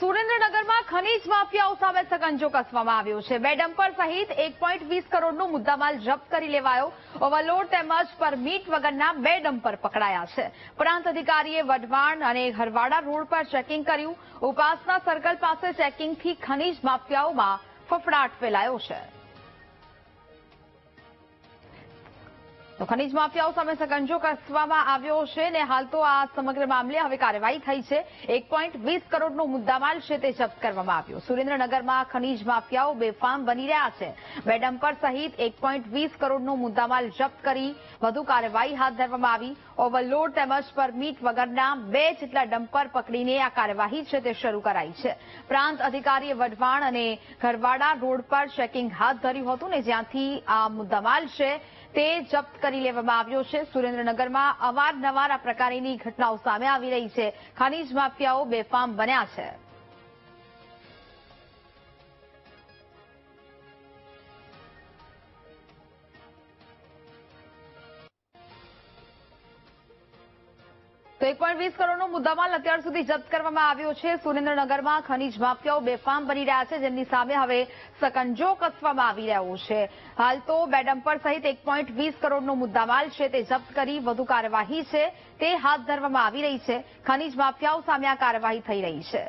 સુરેન્દ્રનગરમાં ખનીજ માફિયાઓ સામે સકંજો કસવામાં આવ્યો છે. બે ડમ્પર સહિત એક પોઈન્ટ વીસ કરોડનો મુદ્દામાલ જપ્ત કરી લેવાયો. ઓવરલોડ તેમજ પરમીટ વગરના બે ડમ્પર પકડાયા છે. પ્રાંત અધિકારીએ વઢવાણ અને હરવાડા રોડ પર ચેકિંગ કર્યું. ઉપાસના સર્કલ પાસે ચેકિંગથી ખનીજ માફિયાઓમાં ફફડાટ ફેલાયો છે. તો ખનીજ માફિયાઓ સામે સકંજો કસવામાં આવ્યો છે ને હાલ તો આ સમગ્ર મામલે હવે કાર્યવાહી થઈ છે. એક પોઈન્ટ વીસ કરોડનો મુદ્દામાલ છે તે જપ્ત કરવામાં આવ્યો. સુરેન્દ્રનગરમાં ખનીજ માફિયાઓ બેફામ બની રહ્યા છે. બે ડમ્પર સહિત એક પોઈન્ટ વીસ કરોડનો મુદ્દામાલ જપ્ત કરી વધુ કાર્યવાહી હાથ ધરવામાં આવી. ઓવરલોડ તેમજ પરમીટ વગરના બે જેટલા ડમ્પર પકડીને આ કાર્યવાહી છે તે શરૂ કરાઈ છે. પ્રાંત અધિકારીએ વઢવાણ અને ઘરવાડા રોડ પર ચેકિંગ હાથ ધર્યું હતું ને જ્યાંથી આ મુદ્દામાલ છે તે જપ્ત કરી લેવામાં આવ્યો છે. સુરેન્દ્રનગરમાં અવારનવાર આ પ્રકારની ઘટનાઓ સામે આવી રહી છે. ખનીજ માફિયાઓ બેફામ બન્યા છે. એક પોઈન્ટ વીસ કરોડનો મુદ્દામાલ અત્યાર સુધી જપ્ત કરવામાં આવ્યો છે. સુરેન્દ્રનગરમાં ખનીજ માફિયાઓ બેફામ બની રહ્યા છે, જેમની સામે હવે સકંજો કસવામાં આવી રહ્યો છે. હાલ તો બે ડમ્પર સહિત એક પોઈન્ટ વીસ કરોડનો મુદ્દામાલ છે, તે જપ્ત કરી વધુ કાર્યવાહી છે, તે હાથ ધરવામાં આવી રહી છે. ખનીજ માફિયાઓ સામે આ કાર્યવાહી થઈ રહી છે.